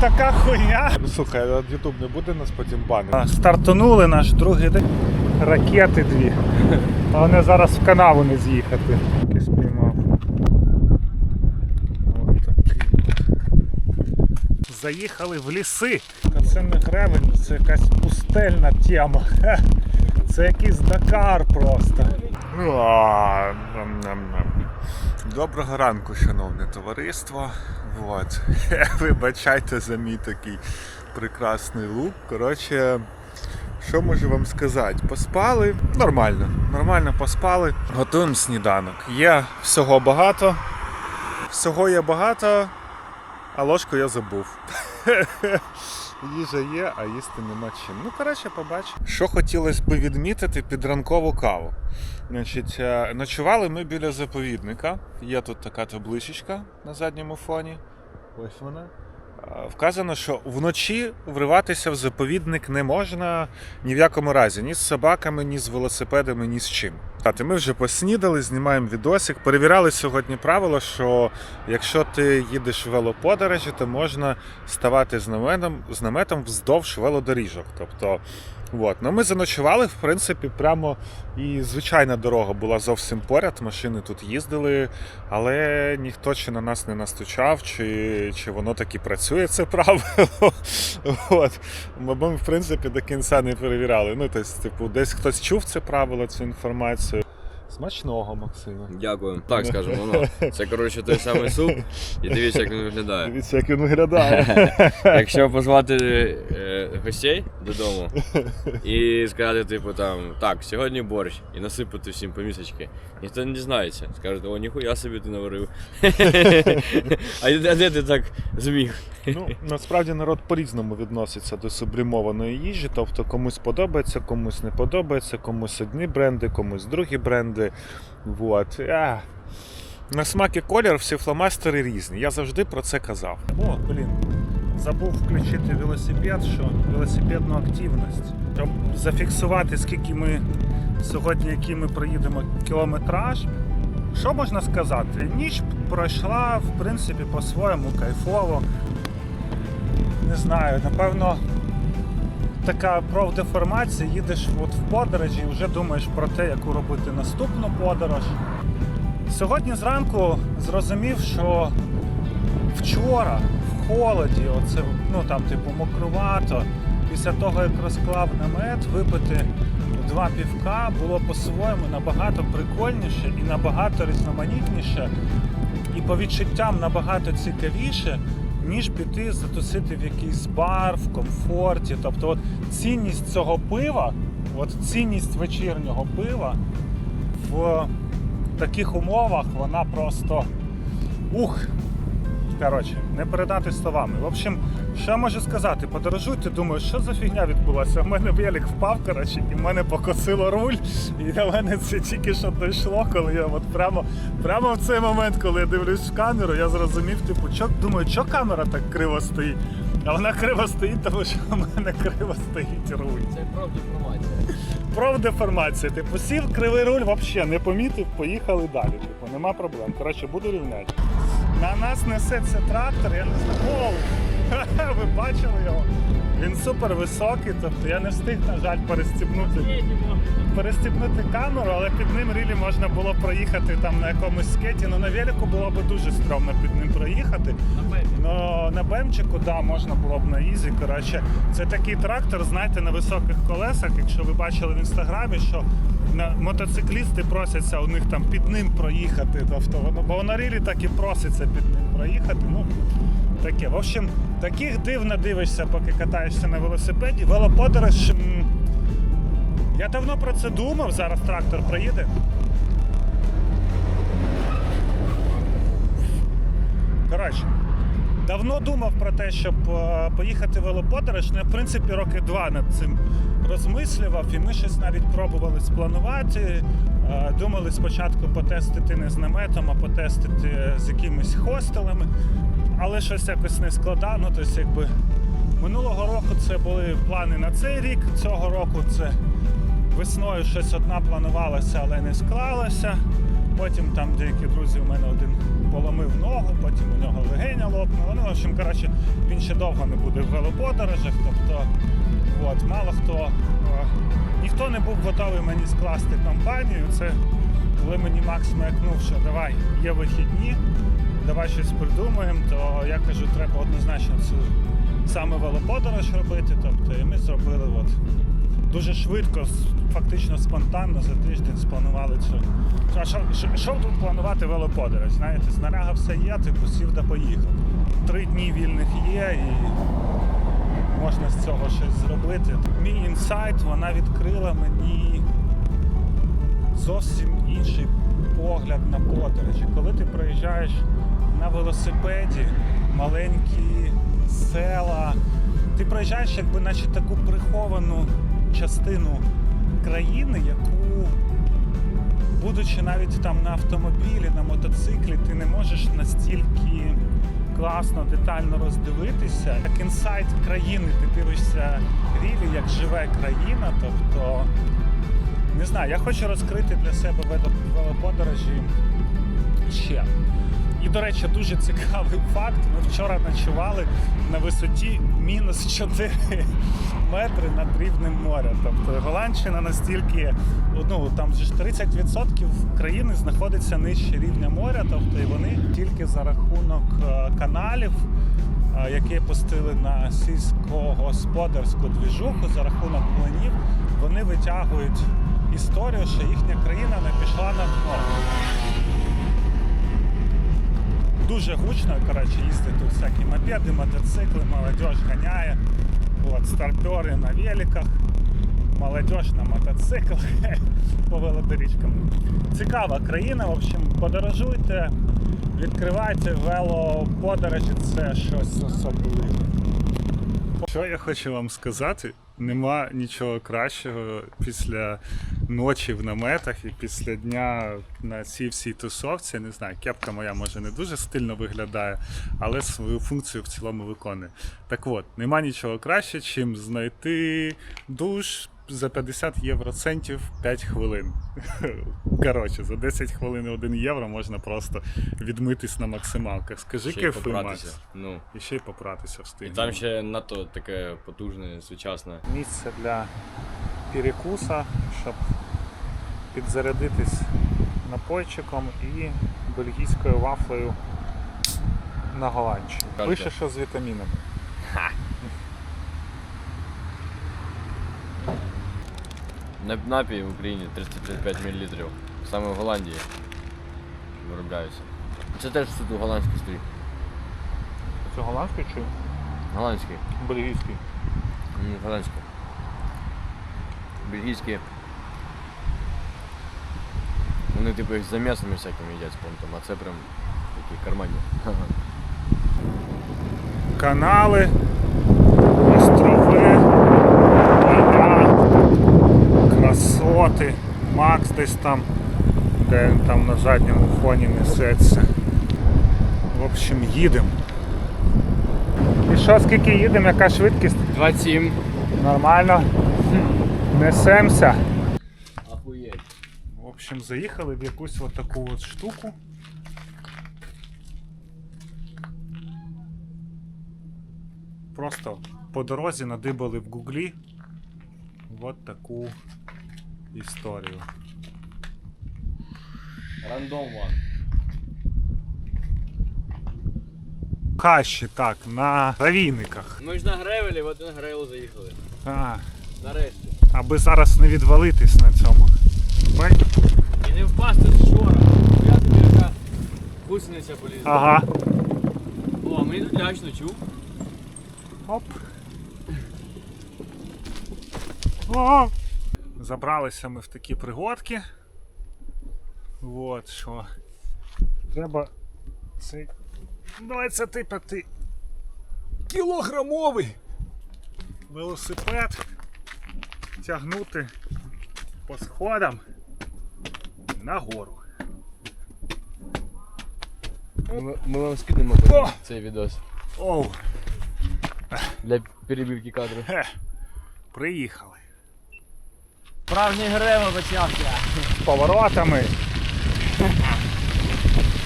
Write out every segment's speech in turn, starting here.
така хуйня. Ну слухай, Ютуб не буде нас потім банити. А, Стартанули наш другий день. Ракети дві. Головне зараз в канаву не з'їхати. Спіймав. Заїхали в ліси. Це не гребень, це якась пустельна тема. Це якийсь Дакар просто. Доброго ранку, шановне товариство. Вот. Вибачайте за мій такий прекрасний лук. Коротше, що можу вам сказати? Поспали? Нормально. Нормально поспали. Готуємо сніданок. Є всього багато. Всього є багато, а ложку я забув. Їжа є, а їсти нема чим. Ну, коротше, побачимо. Що хотілося б відмітити під ранкову каву. Значить, е, ночували ми біля заповідника. Є тут така табличечка на задньому фоні. Ось вона. Е, Вказано, що вночі вриватися в заповідник не можна ні в якому разі, ні з собаками, ні з велосипедами, ні з чим. Тати, ми вже поснідали, знімаємо відосик. Перевіряли сьогодні правило, що якщо ти їдеш в велоподорожі, то можна ставати з наметом, вздовж велодоріжок. Тобто, от. Ну, ми заночували, в принципі, прямо і звичайна дорога була зовсім поряд. Машини тут їздили, але ніхто чи на нас не настучав, чи, чи воно таки працює, це правило. От. Ми, в принципі, до кінця не перевіряли. Ну, тобто, типу, десь хтось чув це правило, цю інформацію. Смачного, Максиме. Дякую. Так скажемо, воно. Це коротше той самий суп, і дивіться, як він виглядає. Дивіться, як він виглядає. Якщо позвати е, гостей додому і сказати, типу, там, так, сьогодні борщ, і насипати всім по місочки, ніхто не дізнається. Скажуть, о, ніхуя собі ти наварив. А де де ти так зміг? Ну, насправді народ по-різному відноситься до сублімованої їжі. Тобто комусь подобається, комусь не подобається, комусь одні бренди, комусь другі бренди. Вот. А. На смак і колір всі фломастери різні. Я завжди про це казав. О, блін. Забув включити велосипед, що велосипедну активність. Щоб зафіксувати, скільки ми сьогодні, який ми проїдемо кілометраж. Що можна сказати? Ніч пройшла, в принципі, по-своєму кайфово. Не знаю, напевно, така профдеформація, їдеш от в подорожі і вже думаєш про те, яку робити наступну подорож. Сьогодні зранку зрозумів, що вчора в холоді, оце, ну там, типу, мокрувато, після того, як розклав намет, випити два півка було по-своєму набагато прикольніше і набагато різноманітніше, і по відчуттям набагато цікавіше, ніж піти затусити в якийсь бар в комфорті. Тобто, от цінність цього пива, от цінність вечірнього пива в таких умовах вона просто ух. Коротше, не передати словами. В общем, що я можу сказати? Подорожуйте, думаю, що за фігня відбулася. У мене велик впав, коротше, і в мене покосило руль. І до мене це тільки що дійшло, коли я от прямо, прямо в цей момент, коли я дивлюсь в камеру, я зрозумів, типу, що, думаю, що камера так криво стоїть. А вона криво стоїть, тому що в мене криво стоїть руль. Це профдеформація. Профдеформація. Типу, сів кривий руль, взагалі не помітив, поїхали далі. Типу, нема проблем. Коротше, буду рівняти. На нас несеться трактор, я не знаю. Оу! Ви бачили його? Він супер високий, тобто я не встиг, на жаль, перестібнути, перестібнути камеру, але під ним рілі можна було проїхати там на якомусь скеті. Ну на велику було б дуже стрьомно під ним проїхати. Ну на бемчику, да, можна було б на ізі. Коротше, це такий трактор, знаєте, на високих колесах. Якщо ви бачили в інстаграмі, що на мотоциклісти просяться у них там під ним проїхати. Тобто бо воно рілі так і проситься під ним проїхати. Ну таке. В общем, таких див надивишся, поки катаєшся на велосипеді. Велоподорож. Я давно про це думав, зараз трактор проїде. Коротше, давно думав про те, щоб е, поїхати в велоподорож. Ну, я, в принципі, роки два над цим розмислював, і ми щось навіть пробували спланувати. Е, Думали спочатку потестити не з наметом, а потестити з якимись хостелами, але щось якось не складано. Тобто, якби минулого року це були плани на цей рік, цього року це весною щось одна планувалося, але не склалося. Потім там деякі друзі у мене один поломив ногу, потім у нього легеня лопнула. Ну, в общем, коротше, він ще довго не буде в велоподорожах. Тобто, от, мало хто, е, ніхто не був готовий мені скласти компанію. Це коли мені Макс маякнув, що давай, є вихідні, давай щось придумаємо, то я кажу, треба однозначно цю саме велоподорож робити. Тобто, і ми зробили от дуже швидко, фактично спонтанно за тиждень спланували цю. А що, що, тут планувати велоподорож? Знаєте, знаряга все є, типу сів да поїхав. Три дні вільних є і можна з цього щось зробити. Мій інсайт вона відкрила мені зовсім інший погляд на подорожі. Коли ти проїжджаєш на велосипеді, маленькі села, ти проїжджаєш якби наче таку приховану частину країни, яку, будучи навіть там на автомобілі, на мотоциклі, ти не можеш настільки класно, детально роздивитися. Як інсайт країни, ти дивишся рілі, як живе країна, тобто. Не знаю, я хочу розкрити для себе велоподорожі ще. І, до речі, дуже цікавий факт. Ми вчора ночували на висоті мінус 4 метри над рівнем моря. Тобто Голландщина настільки, ну там ж 30% країни знаходиться нижче рівня моря, тобто і вони тільки за рахунок е, каналів, е, які пустили на сільськогосподарську двіжуху, за рахунок млинів, вони витягують історію, що їхня країна не пішла на дно. Дуже гучно, коротше, їздить тут всякі мопеди, мотоцикли, молодь ганяє. От, старпери на великах, молодь на мотоциклах по велодоріжкам. Цікава країна, в общем, подорожуйте, відкривайте велоподорожі, це щось особливе. Що я хочу вам сказати? Нема нічого кращого після ночі в наметах і після дня на цій всій тусовці. Не знаю, кепка моя може не дуже стильно виглядає, але свою функцію в цілому виконує. Так от, нема нічого краще, чим знайти душ за 50 євроцентів 5 хвилин. Коротше, за 10 хвилин і 1 євро можна просто відмитись на максималках. Скажи Ще попратися. Макс. Ну. І ще й попратися І там ще надто таке потужне, сучасне. місце для перекуса, щоб підзарядитись напойчиком і бельгійською вафлею на Голландщині. Пише, що з вітамінами. Напій в Україні 335 мл. Саме в Голландії виробляються. Це теж суто голландський стоїть. Це голландський чи Голландський. бельгійський? М, Голландський. Бельгійські. Вони типу їх з замісами всякими їдять з понтом, а це прям такі карманні. Канали, острови, моря, красоти. Макс десь там, де він там на задньому фоні несеться. В общем, їдемо. І що, скільки їдемо, яка швидкість? 27. Нормально. Несемося. В общем, заїхали в якусь от таку от штуку. Просто по дорозі надибали в гуглі от таку історію. Рандом ван. Хащі, так, на гравійниках. Ми ж на гревелі, от на гревел заїхали. А, Нарешті. аби зараз не відвалитись на цьому. Бай. І не впасти з шора. Я тобі яка гусениця полізла. Ага. О, мені тут лячно чув. Оп. О! Забралися ми в такі пригодки. От що. Треба цей 25 кілограмовий велосипед тягнути по сходам нагору. Ми, ми вам скинемо О! цей відос Оу, для перебивки кадру. приїхали. Справжній гревел почався. З поворотами.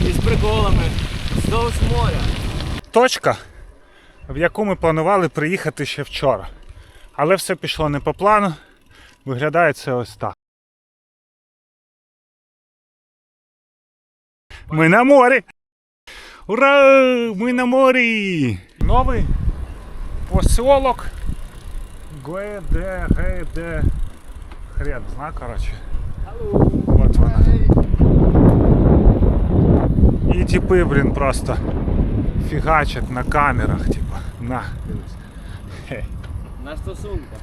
І з приколами. Вздовж моря. Точка, в яку ми планували приїхати ще вчора. Але все пішло не по плану. Виглядає це ось так. Ми на морі! Ура! Ми на морі! Новий посілок ГДГД. Хрен зна, коротше. Вот вона. І типи, блін, просто фігачать на камерах, типа. На. Хе. На стосунках.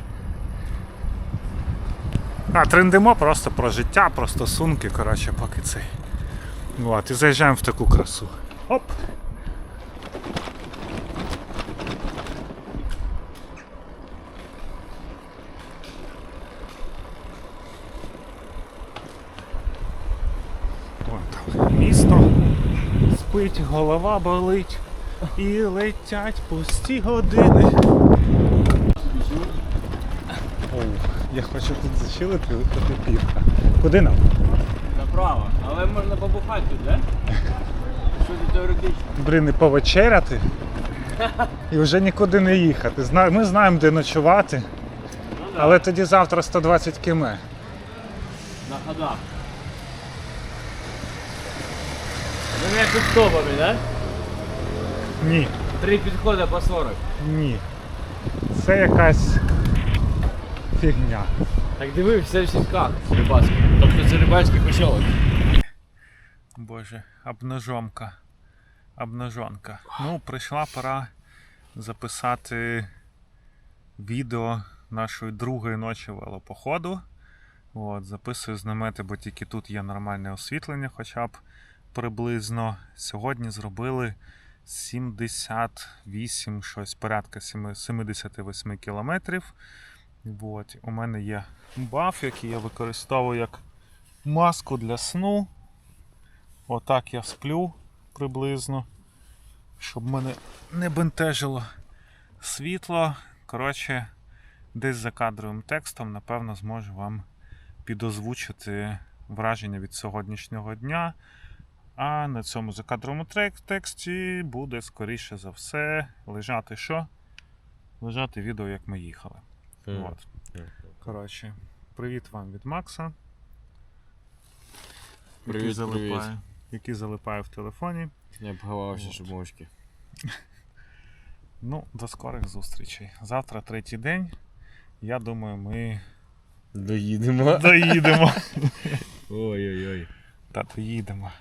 А, трендимо просто про життя, про стосунки, коротше, поки цей. От, і заїжджаємо в таку красу. Оп! Спить, голова болить. І летять пусті години. Я хочу тут зачилити півка. Куди нам? Направо. Але можна побухати тут, да? Що це теоретично? Блін, і повечеряти. І вже нікуди не їхати. Зна- Ми знаємо, де ночувати, Ну але тоді завтра 120 км. На ходах. Ну як тут стопами, да? Ні, Три підходи по 40. ні. Це якась фігня. Так диви, все в сітках рибацьких. Тобто це рибальський посілок. Боже, обнажомка. Обнажонка. Ну, прийшла пора записати відео нашої другої ночі велопоходу. От, записую з намети, бо тільки тут є нормальне освітлення, хоча б приблизно. Сьогодні зробили 78, щось порядка 78 кілометрів. От, у мене є баф, який я використовую як маску для сну. Отак я сплю приблизно, щоб мене не бентежило світло. Коротше, десь за кадровим текстом, напевно, зможу вам підозвучити враження від сьогоднішнього дня. А на цьому закадровому тексті буде, скоріше за все, лежати що? Лежати відео, як ми їхали. От. Коротше, привіт вам від Макса. який Привіт, залипає, привіт. який залипає в телефоні. Я обховався, От. щоб мовчки. Ну, до скорих зустрічей. Завтра третій день. Я думаю, ми Доїдемо. доїдемо. Ой-ой-ой. Та доїдемо.